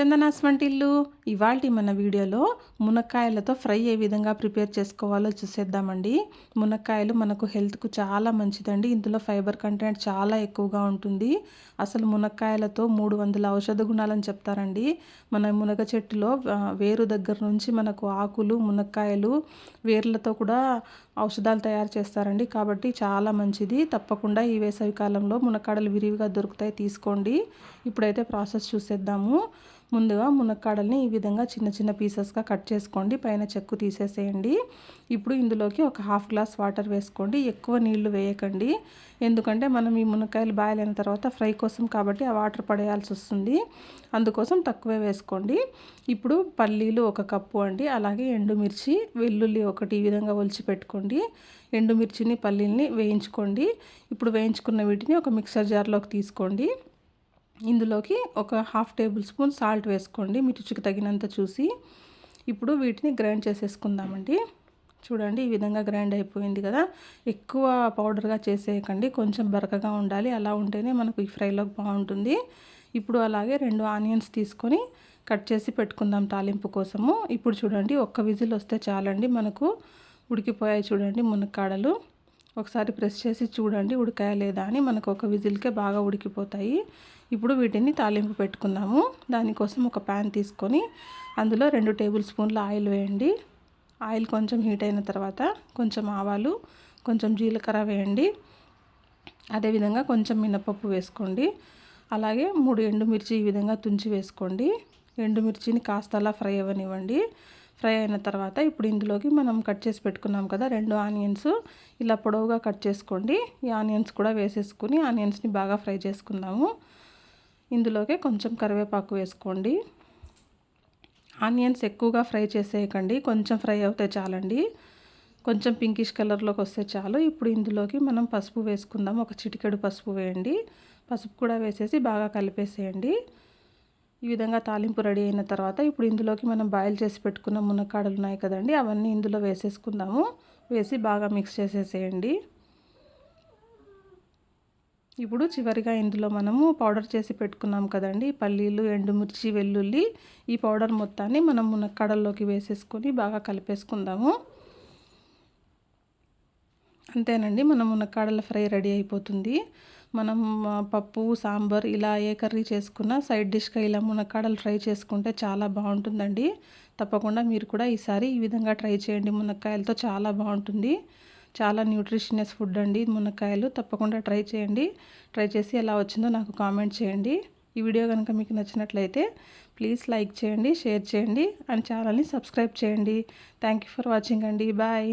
చందనాస్ వంటిల్లు ఇవాళ మన వీడియోలో మునక్కాయలతో ఫ్రై ఏ విధంగా ప్రిపేర్ చేసుకోవాలో చూసేద్దామండి. మునక్కాయలు మనకు హెల్త్కు చాలా మంచిదండి. ఇందులో ఫైబర్ కంటెంట్ చాలా ఎక్కువగా ఉంటుంది. అసలు మునక్కాయలతో మూడు వందల ఔషధ గుణాలని చెప్తారండి. మన మునగ చెట్టులో వేరు దగ్గర నుంచి మనకు ఆకులు మునక్కాయలు వేర్లతో కూడా ఔషధాలు తయారు చేస్తారండి. కాబట్టి చాలా మంచిది. తప్పకుండా ఈ వేసవి కాలంలో మునక్కాడలు విరివిగా దొరుకుతాయి. తీసుకోండి. ఇప్పుడైతే ప్రాసెస్ చూసేద్దాము. ముందుగా మునక్కాడల్ని ఈ విధంగా చిన్న చిన్న పీసెస్గా కట్ చేసుకోండి. పైన చెక్కు తీసేసేయండి. ఇప్పుడు ఇందులోకి ఒక హాఫ్ గ్లాస్ వాటర్ వేసుకోండి. ఎక్కువ నీళ్ళు వేయకండి. ఎందుకంటే మనం ఈ మునక్కాయలు బాయిల్ అయిన తర్వాత ఫ్రై కోసం కాబట్టి ఆ వాటర్ పడేయాల్సి వస్తుంది. అందుకోసం తక్కువే వేసుకోండి. ఇప్పుడు పల్లీలు ఒక కప్పు అండి. అలాగే ఎండుమిర్చి వెల్లుల్లి ఒకటి ఈ విధంగా ఒలిచి పెట్టుకోండి. ఎండుమిర్చిని పల్లీల్ని వేయించుకోండి. ఇప్పుడు వేయించుకున్న వీటిని ఒక మిక్సర్ జార్లోకి తీసుకోండి. ఇందులోకి ఒక హాఫ్ టేబుల్ స్పూన్ సాల్ట్ వేసుకోండి మీ రుచికి తగినంత చూసి. ఇప్పుడు వీటిని గ్రైండ్ చేసేసుకుందామండి. చూడండి ఈ విధంగా గ్రైండ్ అయిపోయింది కదా. ఎక్కువ పౌడర్గా చేసేయకండి కొంచెం బరకగా ఉండాలి. అలా ఉంటేనే మనకు ఈ ఫ్రైలోకి బాగుంటుంది. ఇప్పుడు అలాగే రెండు ఆనియన్స్ తీసుకొని కట్ చేసి పెట్టుకుందాం తాలింపు కోసము. ఇప్పుడు చూడండి ఒక్క విజిల్ వస్తే చాలండి మనకు. ఉడికిపోయాయి చూడండి మునక్కాడలు. ఒకసారి ప్రెస్ చేసి చూడండి ఉడికాయా లేదా అని మనకు ఒక విజిల్కే బాగా ఉడికిపోతాయి. ఇప్పుడు వీటిని తాలింపు పెట్టుకుందాము. దానికోసం ఒక ప్యాన్ తీసుకొని అందులో రెండు టేబుల్ స్పూన్ల ఆయిల్ వేయండి. ఆయిల్ కొంచెం హీట్ అయిన తర్వాత కొంచెం ఆవాలు కొంచెం జీలకర్ర వేయండి. అదేవిధంగా కొంచెం మినపప్పు వేసుకోండి. అలాగే మూడు ఎండుమిర్చి ఈ విధంగా తుంచి వేసుకోండి. ఎండుమిర్చిని కాస్త అలా ఫ్రై అవ్వనివ్వండి. ఫ్రై అయిన తర్వాత ఇప్పుడు ఇందులోకి మనం కట్ చేసి పెట్టుకున్నాం కదా రెండు ఆనియన్స్. ఇలా పొడవుగా కట్ చేసుకోండి. ఈ ఆనియన్స్ కూడా వేసేసుకుని ఆనియన్స్ని బాగా ఫ్రై చేసుకుందాము. ఇందులోకి కొంచెం కరివేపాకు వేసుకోండి. ఆనియన్స్ ఎక్కువగా ఫ్రై చేసేయకండి. కొంచెం ఫ్రై అవుతే చాలండి. కొంచెం పింకిష్ కలర్లోకి వస్తే చాలు. ఇప్పుడు ఇందులోకి మనం పసుపు వేసుకుందాం. ఒక చిటికెడు పసుపు వేయండి. పసుపు కూడా వేసేసి బాగా కలిపేసేయండి. ఈ విధంగా తాలింపు రెడీ అయిన తర్వాత ఇప్పుడు ఇందులోకి మనం బాయిల్ చేసి పెట్టుకున్న మునక్కాడలు ఉన్నాయి కదండి అవన్నీ ఇందులో వేసేసుకుందాము. వేసి బాగా మిక్స్ చేసేసేయండి. ఇప్పుడు చివరిగా ఇందులో మనము పౌడర్ చేసి పెట్టుకున్నాం కదండి పల్లీలు ఎండుమిర్చి వెల్లుల్లి ఈ పౌడర్ మొత్తాన్ని మనం మునక్కాడల్లోకి వేసేసుకొని బాగా కలిపేసుకుందాము. అంతేనండి. మనం మునక్కాడల ఫ్రై రెడీ అయిపోతుంది. మనం పప్పు సాంబార్ ఇలా ఏ కర్రీ చేసుకున్నా సైడ్ డిష్గా ఇలా మునక్కాడలు ఫ్రై చేసుకుంటే చాలా బాగుంటుందండి. తప్పకుండా మీరు కూడా ఈసారి ఈ విధంగా ట్రై చేయండి. మునక్కాయలతో చాలా బాగుంటుంది. చాలా న్యూట్రిషియస్ ఫుడ్ అండి మునక్కాయలు. తప్పకుండా ట్రై చేయండి. ట్రై చేసి ఎలా వచ్చిందో నాకు కామెంట్ చేయండి. ఈ వీడియో కనుక మీకు నచ్చినట్లయితే ప్లీజ్ లైక్ చేయండి షేర్ చేయండి అండ్ ఛానల్ని సబ్స్క్రైబ్ చేయండి. థ్యాంక్ యూ ఫర్ వాచింగ్ అండి. బాయ్.